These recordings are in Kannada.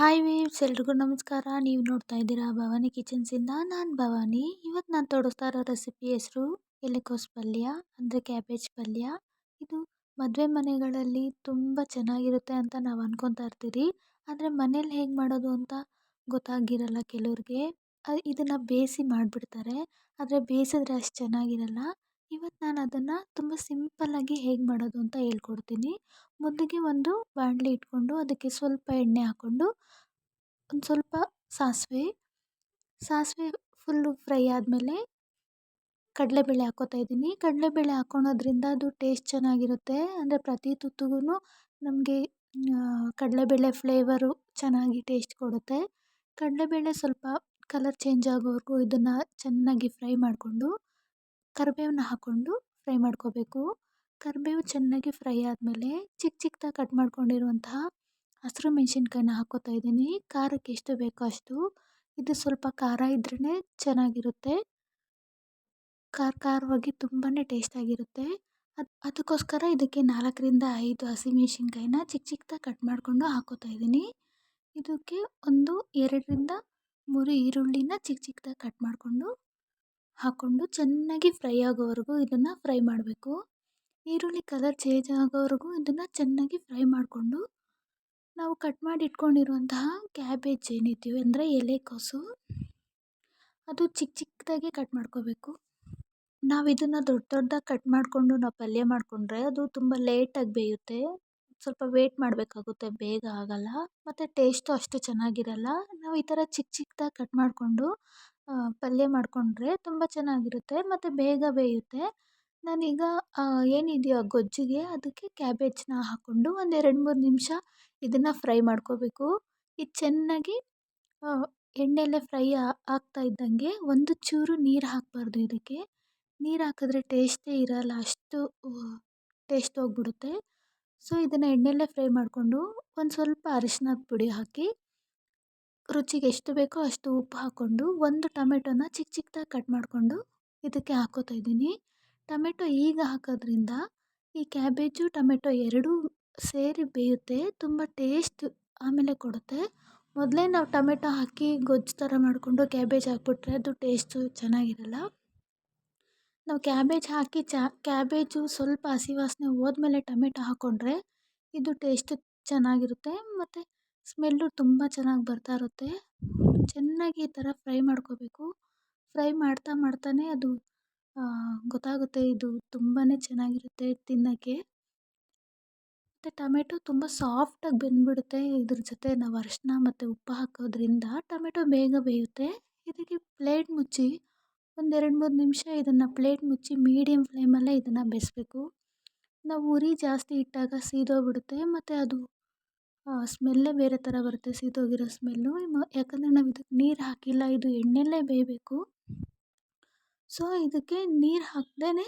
ಹಾಯ್ ವೇವ್ಸ್ ಎಲ್ರಿಗೂ ನಮಸ್ಕಾರ. ನೀವು ನೋಡ್ತಾ ಇದ್ದೀರಾ ಭವಾನಿ ಕಿಚನ್ಸಿಂದ ನಾನು ಭವಾನಿ. ಇವತ್ತು ನಾನು ತೋರಿಸ್ತಾ ಇರೋ ರೆಸಿಪಿ ಹೆಸರು ಎಲೆಕೋಸ್ ಪಲ್ಯ, ಅಂದರೆ ಕ್ಯಾಬೇಜ್ ಪಲ್ಯ. ಇದು ಮದುವೆ ಮನೆಗಳಲ್ಲಿ ತುಂಬ ಚೆನ್ನಾಗಿರುತ್ತೆ ಅಂತ ನಾವು ಅನ್ಕೊತಾ ಇರ್ತೀರಿ. ಆದರೆ ಮನೇಲಿ ಹೇಗೆ ಮಾಡೋದು ಅಂತ ಗೊತ್ತಾಗಿರಲ್ಲ ಕೆಲವ್ರಿಗೆ. ಇದನ್ನು ಬೇಯಿಸಿ ಮಾಡಿಬಿಡ್ತಾರೆ. ಆದರೆ ಬೇಯಿಸಿದ್ರೆ ಅಷ್ಟು ಚೆನ್ನಾಗಿರಲ್ಲ. ಇವತ್ತು ನಾನು ಅದನ್ನು ತುಂಬ ಸಿಂಪಲ್ಲಾಗಿ ಹೇಗೆ ಮಾಡೋದು ಅಂತ ಹೇಳ್ಕೊಡ್ತೀನಿ. ಮೊದಲಿಗೆ ಒಂದು ಬಾಣಲಿ ಇಟ್ಕೊಂಡು ಅದಕ್ಕೆ ಸ್ವಲ್ಪ ಎಣ್ಣೆ ಹಾಕ್ಕೊಂಡು ಒಂದು ಸ್ವಲ್ಪ ಸಾಸಿವೆ ಸಾಸಿವೆ ಫುಲ್ಲು ಫ್ರೈ ಆದಮೇಲೆ ಕಡಲೆಬೇಳೆ ಹಾಕೋತಾ ಇದ್ದೀನಿ. ಕಡಲೆಬೇಳೆ ಹಾಕ್ಕೊಳೋದ್ರಿಂದ ಅದು ಟೇಸ್ಟ್ ಚೆನ್ನಾಗಿರುತ್ತೆ. ಅಂದರೆ ಪ್ರತಿ ತುತ್ತಿಗೂ ನಮಗೆ ಕಡಲೆಬೇಳೆ ಫ್ಲೇವರು ಚೆನ್ನಾಗಿ ಟೇಸ್ಟ್ ಕೊಡುತ್ತೆ. ಕಡಲೆಬೇಳೆ ಸ್ವಲ್ಪ ಕಲರ್ ಚೇಂಜ್ ಆಗೋವರೆಗೂ ಇದನ್ನು ಚೆನ್ನಾಗಿ ಫ್ರೈ ಮಾಡಿಕೊಂಡು ಕರಿಬೇವನ್ನ ಹಾಕ್ಕೊಂಡು ಫ್ರೈ ಮಾಡ್ಕೋಬೇಕು. ಕರಿಬೇವು ಚೆನ್ನಾಗಿ ಫ್ರೈ ಆದಮೇಲೆ ಚಿಕ್ಕ ಚಿಕ್ಕದಾಗಿ ಕಟ್ ಮಾಡ್ಕೊಂಡಿರುವಂತಹ ಹಸಿರು ಮೆಣಸಿನ್ಕಾಯಿನ ಹಾಕ್ಕೋತಾ ಇದ್ದೀನಿ. ಖಾರಕ್ಕೆ ಎಷ್ಟು ಬೇಕೋ ಅಷ್ಟು. ಇದು ಸ್ವಲ್ಪ ಖಾರ ಇದ್ರೇ ಚೆನ್ನಾಗಿರುತ್ತೆ. ಖಾರ ಖಾರವಾಗಿ ತುಂಬಾ ಟೇಸ್ಟಾಗಿರುತ್ತೆ ಅದು ಅದಕ್ಕೋಸ್ಕರ ಇದಕ್ಕೆ ನಾಲ್ಕರಿಂದ ಐದು ಹಸಿಮೆಣ್ಸಿನ್ಕಾಯಿನ ಚಿಕ್ಕ ಚಿಕ್ಕದಾಗಿ ಕಟ್ ಮಾಡಿಕೊಂಡು ಹಾಕ್ಕೋತಾ ಇದ್ದೀನಿ. ಇದಕ್ಕೆ ಒಂದು ಎರಡರಿಂದ ಮೂರು ಈರುಳ್ಳಿನ ಚಿಕ್ಕ ಚಿಕ್ಕದಾಗಿ ಕಟ್ ಮಾಡಿಕೊಂಡು ಹಾಕ್ಕೊಂಡು ಚೆನ್ನಾಗಿ ಫ್ರೈ ಆಗೋವರೆಗೂ ಇದನ್ನು ಫ್ರೈ ಮಾಡಬೇಕು. ಈರುಳ್ಳಿ ಕಲರ್ ಚೇಂಜ್ ಆಗೋವರೆಗೂ ಇದನ್ನು ಚೆನ್ನಾಗಿ ಫ್ರೈ ಮಾಡಿಕೊಂಡು ನಾವು ಕಟ್ ಮಾಡಿ ಇಟ್ಕೊಂಡಿರುವಂತಹ ಕ್ಯಾಬೇಜ್ ಏನಿದ್ದೀವಿ ಅಂದರೆ ಎಲೆಕೋಸು ಅದು ಚಿಕ್ಕ ಚಿಕ್ಕದಾಗಿ ಕಟ್ ಮಾಡ್ಕೋಬೇಕು. ನಾವು ಇದನ್ನು ದೊಡ್ಡ ದೊಡ್ಡದಾಗಿ ಕಟ್ ಮಾಡಿಕೊಂಡು ನಾವು ಪಲ್ಯ ಮಾಡಿಕೊಂಡ್ರೆ ಅದು ತುಂಬ ಲೇಟಾಗಿ ಬೇಯುತ್ತೆ. ಸ್ವಲ್ಪ ವೇಟ್ ಮಾಡಬೇಕಾಗುತ್ತೆ, ಬೇಗ ಆಗಲ್ಲ. ಮತ್ತು ಟೇಸ್ಟು ಅಷ್ಟು ಚೆನ್ನಾಗಿರಲ್ಲ. ನಾವು ಈ ಥರ ಚಿಕ್ಕ ಚಿಕ್ಕದಾಗಿ ಕಟ್ ಮಾಡಿಕೊಂಡು ಪಲ್ಯ ಮಾಡಿಕೊಂಡ್ರೆ ತುಂಬ ಚೆನ್ನಾಗಿರುತ್ತೆ ಮತ್ತು ಬೇಗ ಬೇಯುತ್ತೆ. ನಾನೀಗ ಏನಿದೆಯೋ ಗೊಜ್ಜಿಗೆ ಅದಕ್ಕೆ ಕ್ಯಾಬೇಜನ್ನ ಹಾಕ್ಕೊಂಡು ಒಂದು ಎರಡು ಮೂರು ನಿಮಿಷ ಇದನ್ನು ಫ್ರೈ ಮಾಡ್ಕೋಬೇಕು. ಇದು ಚೆನ್ನಾಗಿ ಎಣ್ಣೆಯಲ್ಲೇ ಫ್ರೈ ಆಗ್ತಾ ಇದ್ದಂಗೆ ಒಂದು ಚೂರು ನೀರು ಹಾಕಬಾರ್ದು ಇದಕ್ಕೆ. ನೀರು ಹಾಕಿದ್ರೆ ಟೇಸ್ಟೇ ಇರಲ್ಲ, ಅಷ್ಟು ಟೇಸ್ಟ್ ಹೋಗ್ಬಿಡುತ್ತೆ. ಸೊ, ಇದನ್ನು ಎಣ್ಣೆಯಲ್ಲೇ ಫ್ರೈ ಮಾಡಿಕೊಂಡು ಒಂದು ಸ್ವಲ್ಪ ಅರಿಶಿನದ ಪುಡಿ ಹಾಕಿ ರುಚಿಗೆ ಎಷ್ಟು ಬೇಕೋ ಅಷ್ಟು ಉಪ್ಪು ಹಾಕ್ಕೊಂಡು ಒಂದು ಟೊಮೆಟೊನ ಚಿಕ್ಕ ಚಿಕ್ಕದಾಗಿ ಕಟ್ ಮಾಡಿಕೊಂಡು ಇದಕ್ಕೆ ಹಾಕ್ಕೋತಾ ಇದ್ದೀನಿ. ಟೊಮೆಟೊ ಈಗ ಹಾಕೋದ್ರಿಂದ ಈ ಕ್ಯಾಬೇಜು, ಟೊಮೆಟೊ ಎರಡೂ ಸೇರಿ ಬೇಯುತ್ತೆ, ತುಂಬ ಟೇಸ್ಟ್ ಆಮೇಲೆ ಕೊಡುತ್ತೆ. ಮೊದಲೇ ನಾವು ಟೊಮೆಟೊ ಹಾಕಿ ಗೊಜ್ಜು ಥರ ಮಾಡಿಕೊಂಡು ಕ್ಯಾಬೇಜ್ ಹಾಕ್ಬಿಟ್ರೆ ಅದು ಟೇಸ್ಟು ಚೆನ್ನಾಗಿರಲ್ಲ. ನಾವು ಕ್ಯಾಬೇಜ್ ಹಾಕಿ ಚ, ಕ್ಯಾಬೇಜು ಸ್ವಲ್ಪ ಹಸಿ ವಾಸನೆ ಹೋದ್ಮೇಲೆ ಟೊಮೆಟೊ ಹಾಕ್ಕೊಂಡ್ರೆ ಇದು ಟೇಸ್ಟ್ ಚೆನ್ನಾಗಿರುತ್ತೆ. ಮತ್ತು ಸ್ಮೆಲ್ಲು ತುಂಬ ಚೆನ್ನಾಗಿ ಬರ್ತಾ ಇರುತ್ತೆ. ಚೆನ್ನಾಗಿ ಈ ಥರ ಫ್ರೈ ಮಾಡ್ಕೋಬೇಕು. ಫ್ರೈ ಮಾಡ್ತಾ ಮಾಡ್ತಾನೆ ಅದು ಗೊತ್ತಾಗುತ್ತೆ ಇದು ತುಂಬಾ ಚೆನ್ನಾಗಿರುತ್ತೆ ತಿನ್ನೋಕ್ಕೆ. ಮತ್ತು ಟೊಮೆಟೊ ತುಂಬ ಸಾಫ್ಟಾಗಿ ಬೆಂದ್ಬಿಡುತ್ತೆ. ಇದ್ರ ಜೊತೆ ನಾವು ಅರಿಶಿನ ಮತ್ತು ಉಪ್ಪು ಹಾಕೋದ್ರಿಂದ ಟೊಮೆಟೊ ಬೇಗ ಬೇಯುತ್ತೆ. ಇದಕ್ಕೆ ಪ್ಲೇಟ್ ಮುಚ್ಚಿ ಒಂದೆರಡು ಮೂರು ನಿಮಿಷ ಇದನ್ನು ಪ್ಲೇಟ್ ಮುಚ್ಚಿ ಮೀಡಿಯಮ್ ಫ್ಲೇಮಲ್ಲೇ ಇದನ್ನು ಬೇಯಿಸ್ಬೇಕು ನಾವು ಉರಿ ಜಾಸ್ತಿ ಇಟ್ಟಾಗ ಸೀದೋಗ್ಬಿಡುತ್ತೆ. ಮತ್ತು ಅದು ಸ್ಮೆಲ್ಲೇ ಬೇರೆ ಥರ ಬರುತ್ತೆ ಸೀದೋಗಿರೋ ಸ್ಮೆಲ್ಲು. ಯಾಕಂದರೆ ನಾವು ಇದಕ್ಕೆ ನೀರು ಹಾಕಿಲ್ಲ, ಇದು ಎಣ್ಣೆಯಲ್ಲೇ ಬೇಯಬೇಕು. ಸೊ ಇದಕ್ಕೆ ನೀರು ಹಾಕ್ದೇ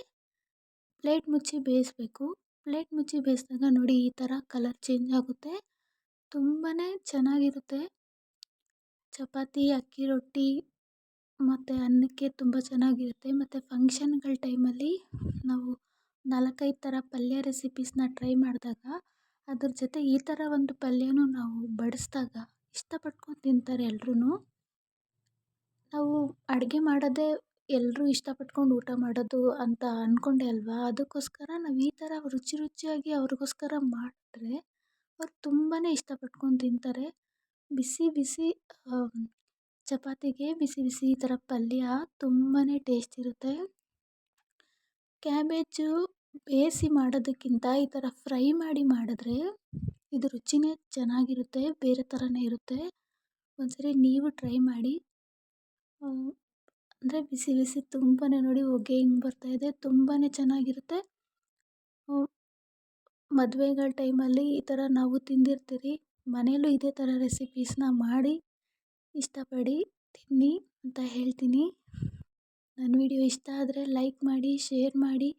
ಪ್ಲೇಟ್ ಮುಚ್ಚಿ ಬೇಯಿಸ್ಬೇಕು. ಪ್ಲೇಟ್ ಮುಚ್ಚಿ ಬೇಯಿಸಿದಾಗ ನೋಡಿ ಈ ಥರ ಕಲರ್ ಚೇಂಜ್ ಆಗುತ್ತೆ. ತುಂಬಾ ಚೆನ್ನಾಗಿರುತ್ತೆ. ಚಪಾತಿ, ಅಕ್ಕಿ ರೊಟ್ಟಿ ಮತ್ತು ಅನ್ನಕ್ಕೆ ತುಂಬ ಚೆನ್ನಾಗಿರುತ್ತೆ. ಮತ್ತು ಫಂಕ್ಷನ್ಗಳ ಟೈಮಲ್ಲಿ ನಾವು ನಾಲ್ಕೈದು ಥರ ಪಲ್ಯ ರೆಸಿಪೀಸ್ನ ಟ್ರೈ ಮಾಡಿದಾಗ ಅದ್ರ ಜೊತೆ ಈ ಥರ ಒಂದು ಪಲ್ಯನೂ ನಾವು ಬಡಿಸ್ದಾಗ ಇಷ್ಟಪಟ್ಕೊಂಡು ತಿಂತಾರೆ ಎಲ್ರೂ ನಾವು ಅಡುಗೆ ಮಾಡೋದೇ ಎಲ್ಲರೂ ಇಷ್ಟಪಟ್ಕೊಂಡು ಊಟ ಮಾಡೋದು ಅಂತ ಅಂದ್ಕೊಂಡೆ ಅಲ್ವಾ? ಅದಕ್ಕೋಸ್ಕರ ನಾವು ಈ ಥರ ರುಚಿ ರುಚಿಯಾಗಿ ಅವ್ರಿಗೋಸ್ಕರ ಮಾಡಿದ್ರೆ ಅವ್ರು ತುಂಬಾ ಇಷ್ಟಪಟ್ಕೊಂಡು ತಿಂತಾರೆ. ಬಿಸಿ ಬಿಸಿ ಚಪಾತಿಗೆ ಬಿಸಿ ಬಿಸಿ ಈ ಥರ ಪಲ್ಯ ತುಂಬಾ ಟೇಸ್ಟ್ ಇರುತ್ತೆ. ಕ್ಯಾಬೇಜು ಬೇಯಿಸಿ ಮಾಡೋದಕ್ಕಿಂತ ಈ ಥರ ಫ್ರೈ ಮಾಡಿ ಮಾಡಿದ್ರೆ ಇದು ರುಚಿನೇ ಚೆನ್ನಾಗಿರುತ್ತೆ, ಬೇರೆ ಥರನೇ ಇರುತ್ತೆ. ಒಂದ್ಸರಿ ನೀವು ಟ್ರೈ ಮಾಡಿ. ಅಂದರೆ ಬಿಸಿ ಬಿಸಿ ತುಂಬಾ ನೋಡಿ ಹೊಗೆ ಹಿಂಗೆ ಬರ್ತಾಯಿದೆ ತುಂಬಾ ಚೆನ್ನಾಗಿರುತ್ತೆ. ಮದುವೆಗಳ ಟೈಮಲ್ಲಿ ಈ ಥರ ನಾವು ತಿಂದಿರ್ತೀರಿ ಮನೆಯಲ್ಲೂ ಇದೇ ಥರ ರೆಸಿಪೀಸ್ನ ಮಾಡಿ ಇಷ್ಟಪಡಿ ತಿನ್ನಿ ಅಂತ ಹೇಳ್ತೀನಿ. ನನ್ನ ವಿಡಿಯೋ ಇಷ್ಟ ಆದರೆ ಲೈಕ್ ಮಾಡಿ, ಶೇರ್ ಮಾಡಿ.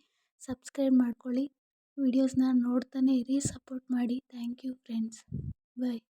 ಸಬ್ಸ್ಕ್ರೈಬ್ ಮಾಡ್ಕೊಳ್ಳಿ. ವೀಡಿಯೋಸ್ನ ನೋಡ್ತಾನೆ ಇರಿ ಸಪೋರ್ಟ್ ಮಾಡಿ. Thank you friends. ಬಾಯ್.